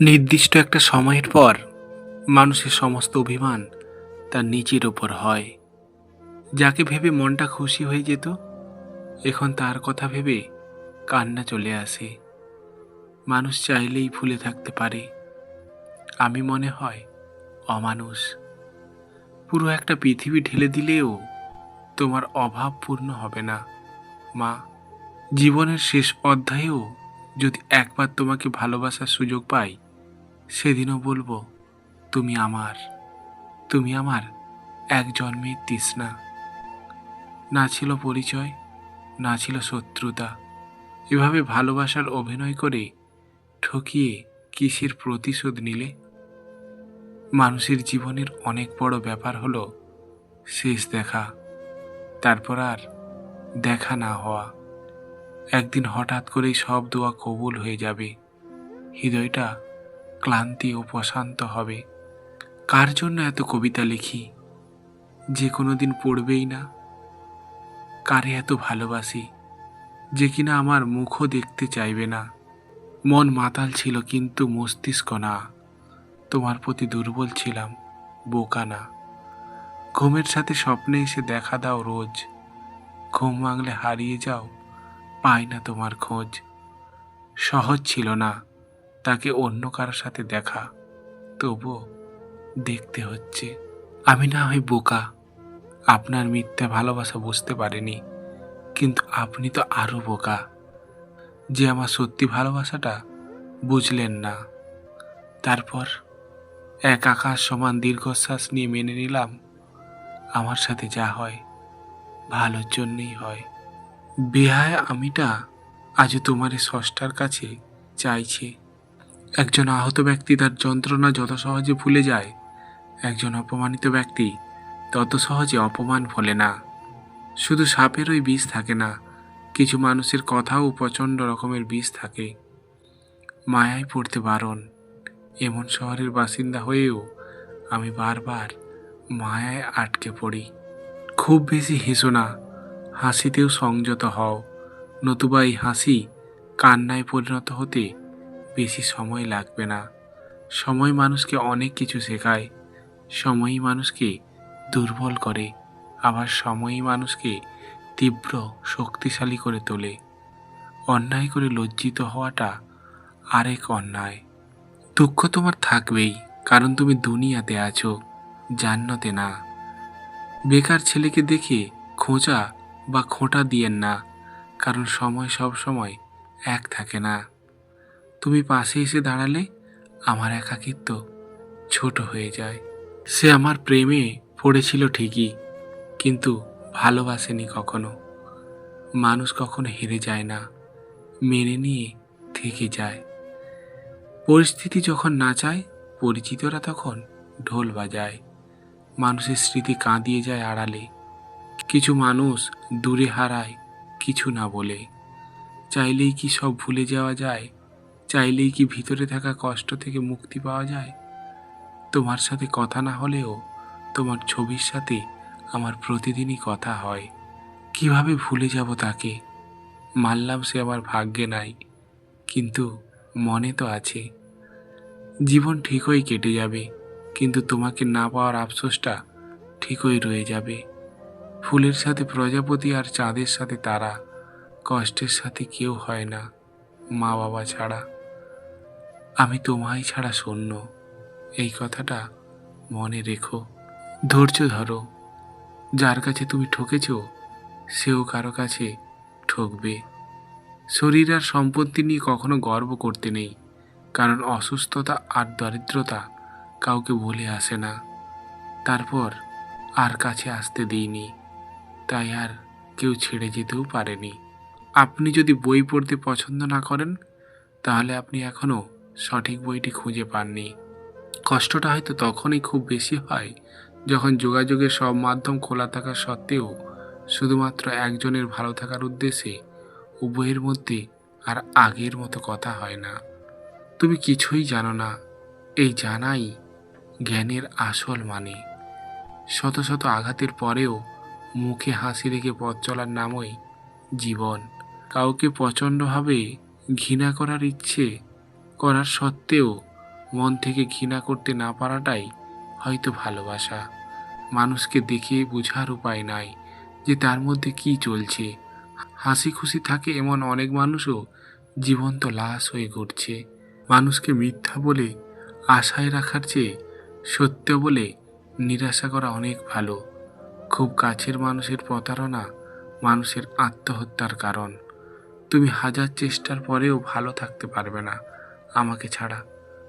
নির্দিষ্ট একটা সময়ের পর মানুষের সমস্ত অভিমান তার নিচের ওপর হয়। যাকে ভেবে মনটা খুশি হয়ে যেত, এখন তার কথা ভেবে কান্না চলে আসে। মানুষ চাইলেই ভুলে থাকতে পারে। আমি মনে হয় অমানুষ। পুরো একটা পৃথিবী ঢেলে দিলেও তোমার অভাব পূর্ণ হবে না। মা, জীবনের শেষ অধ্যায়েও যদি একবার তোমাকে ভালোবাসার সুযোগ পাই সেদিনও বলব, তুমি আমার তুমি আমার এক জন্মের তৃষ্ণা। না ছিল পরিচয়, না ছিল শত্রুতা। এভাবে ভালোবাসার অভিনয় করে ঠকিয়ে কিসের প্রতিশোধ নিলে? মানুষের জীবনের অনেক বড় ব্যাপার হলো শেষ দেখা, তারপর আর দেখা না হওয়া। একদিন হঠাৎ করেই সব দোয়া কবুল হয়ে যাবে। হৃদয়টা ক্লান্তি ও প্রশান্ত হবে। কার জন্য এত কবিতা লিখি? যে কোনো দিন পড়বেই না। কারে এত ভালোবাসি? যে কিনা আমার মুখও দেখতে চাইবে না। মন মাতাল ছিল কিন্তু মস্তিষ্ক না। তোমার প্রতি দুর্বল ছিলাম, বোকা না। ঘুমের সাথে স্বপ্নে এসে দেখা দাও রোজ। ঘুম ভাঙলে হারিয়ে যাও, পাই না তোমার খোঁজ। সহজ ছিল না। তাকে অন্য কারোর সাথে দেখা। তবুও দেখতে হচ্ছে, আমি না হয় বোকা। আপনার মিথ্যা ভালোবাসা বুঝতে পারিনি, কিন্তু আপনি তো আরও বোকা। যে আমার সত্যি ভালোবাসাটা বুঝলেন না। তারপর এক আকাশ সমান দীর্ঘশ্বাস নিয়ে মেনে নিলাম, আমার সাথে যা হয়, ভালোর জন্যই হয়। বেহায় আমিটা আজ তোমার ষষ্ঠার কাছে চাইছে। একজন আহত ব্যক্তি তার যন্ত্রণা যত সহজে ভুলে যায়, একজন অপমানিত ব্যক্তি তত সহজে অপমান ভোলে না। শুধু সাপেরই বিষ থাকে না, কিছু মানুষের কথাও প্রচণ্ড রকমের বিষ থাকে। মায়ায় পড়তে বারণ, এমন শহরের বাসিন্দা হয়েও আমি বারবার মায়ায় আটকে পড়ি। খুব বেশি হেসো না, হাসিতেও সংযত হও, নতুবা এই হাসি কান্নায় পরিণত হতে বেশি সময় লাগবে না। সময় মানুষকে অনেক কিছু শেখায়। সময়ই মানুষকে দুর্বল করে। আবার সময়ই মানুষকে তীব্র, শক্তিশালী করে তোলে। অন্যায় করে লজ্জিত হওয়াটা আরেক অন্যায়। দুঃখ তোমার থাকবেই, কারণ তুমি দুনিয়াতে আছো, জান্নতে না। বেকার ছেলেকে দেখে খোঁচা বা খোঁটা দিয়েন না, কারণ সময় সব সময় এক থাকে না। তুমি পাশে এসে দাঁড়ালে আমার একাকিত্ব ছোট হয়ে যায়। সে আমার প্রেমে পড়েছিল ঠিকই, কিন্তু ভালোবাসেনি কখনো। মানুষ কখনো হেরে যায় না, মেনে নিয়ে থেকে যায়। পরিস্থিতি যখন না চায়, পরিচিতরা তখন ঢোল বাজায়। মানুষের স্মৃতি কাঁদিয়ে যায় আড়ালে। কিছু মানুষ দূরে হারায়, কিছু না বলে। চাইলেই কি সব ভুলে যাওয়া যায়? চাইলেই কি ভিতরে থাকা কষ্ট থেকে মুক্তি পাওয়া যায়? তোমার সাথে কথা না হলেও তোমার ছবির সাথে আমার প্রতিদিনই কথা হয়। কীভাবে ভুলে যাব তাকে? মানলাম সে আমার ভাগ্যে নাই, কিন্তু মনে তো আছে। জীবন ঠিকই কেটে যাবে, কিন্তু তোমাকে না পাওয়ার আফসোসটা ঠিকই রয়ে যাবে। ফুলের সাথে প্রজাপতি আর চাঁদের সাথে তারা, কষ্টের সাথে কেউ হয় না মা বাবা ছাড়া। আমি তোমায় ছাড়া শূন্য এই কথাটা মনে রেখো। ধৈর্য ধরো। যার কাছে তুমি ঠকেছ, সেও কারও কাছে ঠকবে। শরীর আর সম্পত্তি নিয়ে কখনো গর্ব করতে নেই, কারণ অসুস্থতা আর দরিদ্রতা কাউকে বলে আসে না। তারপর আর কাছে আসতে দিইনি, তাই আর কেউ ছেড়ে যেতেও পারেনি। আপনি যদি বই পড়তে পছন্দ না করেন, তাহলে আপনি এখনও সঠিক বইটি খুঁজে পাননি। কষ্টটা হয়তো তখনই খুব বেশি হয় যখন যোগাযোগের সব মাধ্যম খোলা থাকা সত্ত্বেও শুধুমাত্র একজনের ভালো থাকার উদ্দেশ্যে উভয়ের মধ্যে আর আগের মতো কথা হয় না। তুমি কিছুই জানো না, এই জানাই জ্ঞানের আসল মানে। শত শত আঘাতের পরেও মুখে হাসি রেখে পথ চলার নামই জীবন। কাউকে প্রচণ্ডভাবে ঘৃণা করার ইচ্ছে করার সত্ত্বেও মন থেকে ঘৃণা করতে না পারাটাই হয়তো ভালোবাসা। মানুষকে দেখে বোঝার উপায় নাই যে তার মধ্যে কি চলছে। হাসি খুশি থাকে এমন অনেক মানুষও জীবন্ত লাশ হয়ে ঘুরছে মানুষকে মিথ্যা বলে আশায় রাখার চেয়ে সত্য বলে নিরাশা করা অনেক ভালো। খুব কাছের মানুষের প্রতারণা মানুষের আত্মহত্যার কারণ। তুমি হাজার চেষ্টার পরেও ভালো থাকতে পারবে না। আমাকে ছাড়া।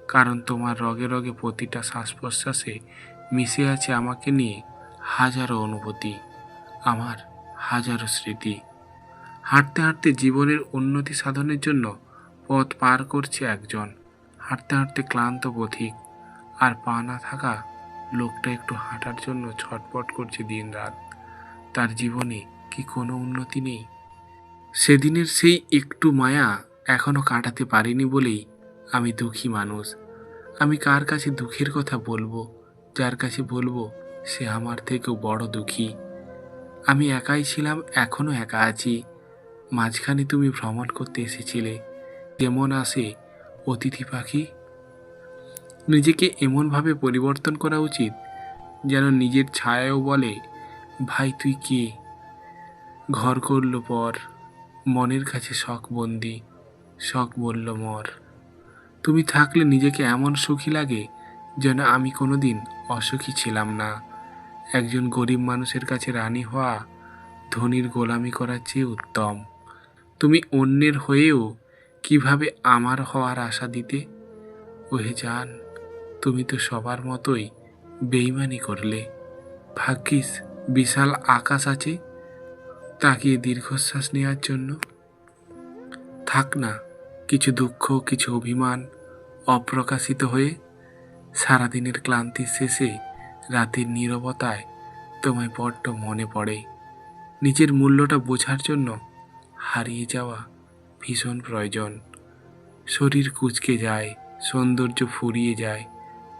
কারণ তোমার রগে রগে প্রতিটা শ্বাস প্রশ্বাসে মিশে আছে আমাকে নিয়ে হাজারো অনুভূতি, আমার হাজারো স্মৃতি। হাঁটতে হাঁটতে জীবনের উন্নতি সাধনের জন্য পথ পার করছে একজন। হাঁটতে হাঁটতে ক্লান্ত পথিক। আর পা না থাকা লোকটা একটু হাঁটার জন্য ছটপট করছে দিন রাত তার জীবনে কি কোনো উন্নতি নেই? সেদিনের সেই একটু মায়া এখনও কাটাতে পারিনি বলেই আমি দুঃখী মানুষ। আমি কার কাছে দুঃখের কথা বলব? যার কাছে বলব, সে আমার থেকেও বড় দুঃখী। আমি একাই ছিলাম এখনও একা আছি। মাঝখানে তুমি ভ্রমণ করতে এসেছিলে। যেমন আসে অতিথি পাখি। নিজেকে এমনভাবে পরিবর্তন করা উচিত, যেন নিজের ছায়াও বলে, ভাই, তুই কে? ঘর করল পর, মনের কাছে শখ বন্দি, শখ বলল মর। তুমি থাকলে নিজেকে এমন সুখী লাগে যেন আমি কোনোদিন অসুখী ছিলাম না। একজন গরিব মানুষের কাছে রানী হওয়া ধনির গোলামি করার চেয়ে উত্তম। তুমি অন্যের হয়েও কীভাবে আমার হওয়ার আশা দিতে? ওহে জান, তুমি তো সবার মতোই বেইমানি করলে। ভাগ্যিস বিশাল আকাশ আছে তাকিয়ে দীর্ঘশ্বাস নেওয়ার জন্য। থাক না, কিছু দুঃখ, কিছু অভিমান অপ্রকাশিত হয়ে সারাদিনের ক্লান্তির শেষে রাতের নীরবতায় তোমায় বড্ড মনে পড়ে। নিজের মূল্যটা বোঝার জন্য হারিয়ে যাওয়া ভীষণ প্রয়োজন। শরীর কুচকে যায়, সৌন্দর্য ফুরিয়ে যায়,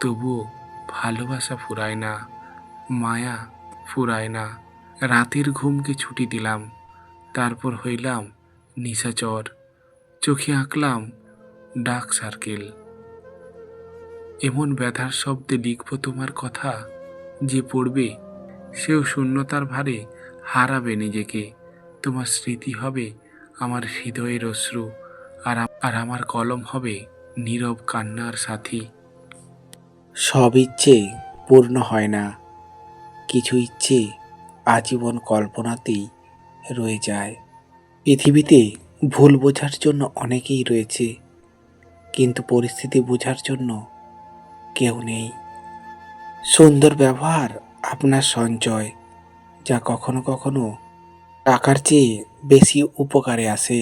তবুও ভালোবাসা ফুরায় না, মায়া ফুরায় না। রাতের ঘুমকে ছুটি দিলাম, তারপর হইলাম নিশাচর। চোখে আঁকলাম ডার্ক সার্কেল। এমন ব্যথার শব্দে লিখব তোমার কথা, যে পড়বে, সেও শূন্যতার ভারে হারাবে নিজেকে। তোমার স্মৃতি হবে আমার হৃদয়ের অশ্রু, আর আর আমার কলম হবে নীরব কান্নার সাথী। সব ইচ্ছে পূর্ণ হয় না, কিছু ইচ্ছে আজীবন কল্পনাতেই রয়ে যায়। পৃথিবীতে ভুল বোঝার জন্য অনেকেই রয়েছে, কিন্তু পরিস্থিতি বোঝার জন্য কেউ নেই। সুন্দর ব্যবহার আপনার সঞ্চয় যা কখনো কখনো টাকার চেয়ে বেশি উপকারে আসে।